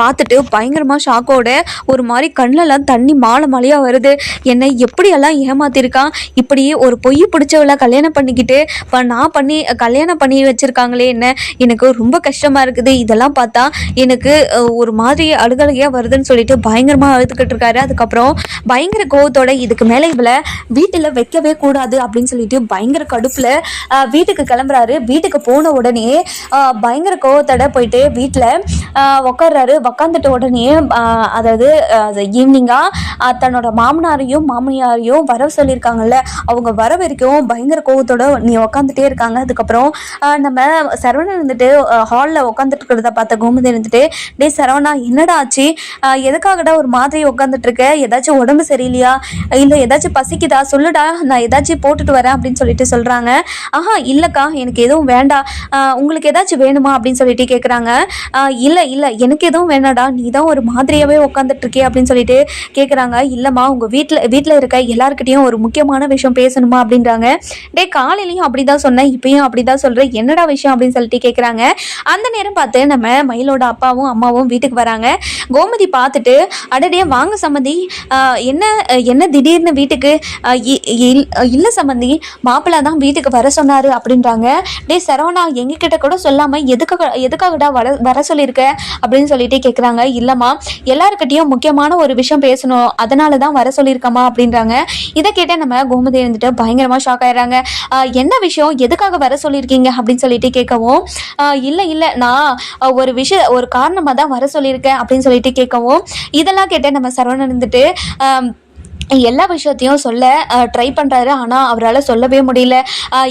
பார்த்துட்டு பயங்கரமாக ஷாக்கோட ஒரு மாதிரி கண்ணிலலாம் தண்ணி மாலை மாலையாக வருது. என்னை எப்படியெல்லாம் ஏமாத்திருக்கான்? இப்படி ஒரு பொய் பிடிச்சவளை கல்யாணம் பண்ணிக்கிட்டு இப்போ நான் பண்ணி கல்யாணம் பண்ணி வச்சுருக்காங்களே என்ன? எனக்கு ரொம்ப கஷ்டமாக இருக்குது. இதெல்லாம் பார்த்தா எனக்கு ஒரு மாதிரி மாதிரி அழுகழுகையாக வருதுன்னு சொல்லிட்டு பயங்கரமாக அழுதுகிட்டு இருக்காரு. அதுக்கப்புறம் பயங்கர கோவத்தோட இதுக்கு மேலே இவளை வீட்டில் வைக்கவே கூடாது அப்படின்னு சொல்லிட்டு பயங்கர கடுப்பில் வீட்டுக்கு கிளம்புறாரு. வீட்டுக்கு போன உடனே பயங்கர கோவத்தோட போயிட்டு வீட்டில் உட்காடுறாரு உக்காந்துட்ட உடனே அதாவது ஈவினிங்காக தன்னோட மாமனாரையும் மாமியாரையும் வர சொல்லியிருக்காங்கல்ல அவங்க வர வரைக்கும் பயங்கர கோவத்தோட நீ உக்காந்துட்டே இருக்காங்க. அதுக்கப்புறம் நம்ம சரவணன் இருந்துட்டு ஹாலில் உட்காந்துட்டு இருக்கிறத பார்த்த கோமதி இருந்துட்டு டேய் சரவணா என்னடா ஆச்சு? எதுக்காகடா ஒரு மாதிரி உட்காந்துட்டு இருக்க ஏதாச்சும் உடம்பு சரியில்லையா? இல்லை ஏதாச்சும் பசிக்குதா? சொல்லுடா நான் ஏதாச்சும் போட்டுட்டு வரேன் அப்படின்னு சொல்லிட்டு சொல்கிறாங்க ஆஹா இல்லைக்கா எனக்கு எதுவும் வேண்டாம். உங்களுக்கு ஏதாச்சும் வேணுமா அப்படின்னு சொல்லிட்டு கேட்குறாங்க இல்லை இல்லை எனக்கு எதுவும் வேணாடா நீ தான் ஒரு மாதிரியாகவே உட்காந்துட்டு இருக்கே அப்படின்னு சொல்லிட்டு கேட்குறாங்க இல்லைம்மா உங்கள் வீட்டில் வீட்டில் இருக்க எல்லாருக்கிட்டையும் ஒரு முக்கியமான விஷயம் பேசணுமா அப்படின்றாங்க. டே காலையிலையும் அப்படி தான் சொன்னேன் இப்பயும் அப்படி தான் சொல்கிறேன் என்னடா விஷயம் அப்படின்னு சொல்லிட்டு கேட்குறாங்க அந்த நேரம் பார்த்து நம்ம மயிலோட அப்பாவும் அம்மாவும் வீட்டுக்கு வர வராங்க. கோமதி பார்த்துட்டு அடடே வாங்க சம்மந்தி என்ன என்ன திடீர்னு வீட்டுக்கு இ- இல்- இல்லை சம்மந்தி மாப்பிள்ளை தான் வீட்டுக்கு வர சொன்னார் அப்படின்றாங்க. டே சரவணா எங்ககிட்ட கூட சொல்லாமல் எதுக்காக எதுக்காகடா வர வர சொல்லியிருக்க அப்படின்னு சொல்லிட்டு கேட்குறாங்க இல்லைம்மா எல்லாருக்கிட்டேயும் முக்கியமான ஒரு விஷயம் பேசணும். அதனால தான் வர சொல்லியிருக்கம்மா அப்படின்றாங்க. இதை கேட்ட நம்ம கோமதி இருந்துட்டு பயங்கரமாக ஷாக் ஆயிடுறாங்க. என்ன விஷயம்? எதுக்காக வர சொல்லியிருக்கீங்க அப்படின்னு சொல்லிட்டு கேட்கவும் இல்லை இல்லை நான் ஒரு விஷய ஒரு காரணமாக தான் வர சொல்லியிருக்கேன் அப்படின்னு சொல்லிட்டு கேட்கவும் இதெல்லாம் கேட்ட நம்ம சரவணன் இருந்துட்டு எல்லா விஷயத்தையும் சொல்ல ட்ரை பண்ணுறாரு ஆனால் அவரால் சொல்லவே முடியல.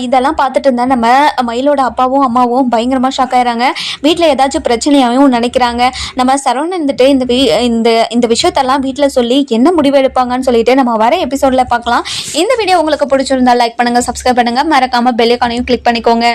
இதெல்லாம் பார்த்துட்டு இருந்தா நம்ம மயிலோட அப்பாவும் அம்மாவும் பயங்கரமாக ஷாக் ஆகிறாங்க வீட்டில் ஏதாச்சும் பிரச்சனையாகவும் நினைக்கிறாங்க. நம்ம சரவணன் இருந்துட்டு இந்த வீ இந்த இந்த விஷயத்தெல்லாம் வீட்டில் சொல்லி என்ன முடிவு எடுப்பாங்கன்னு சொல்லிட்டு நம்ம வர எபிசோடில் பார்க்கலாம். இந்த வீடியோ உங்களுக்கு பிடிச்சிருந்தா லைக் பண்ணுங்கள் சப்ஸ்கிரைப் பண்ணுங்கள் மறக்காமல் பெல்லைக்கானையும் கிளிக் பண்ணிக்கோங்க.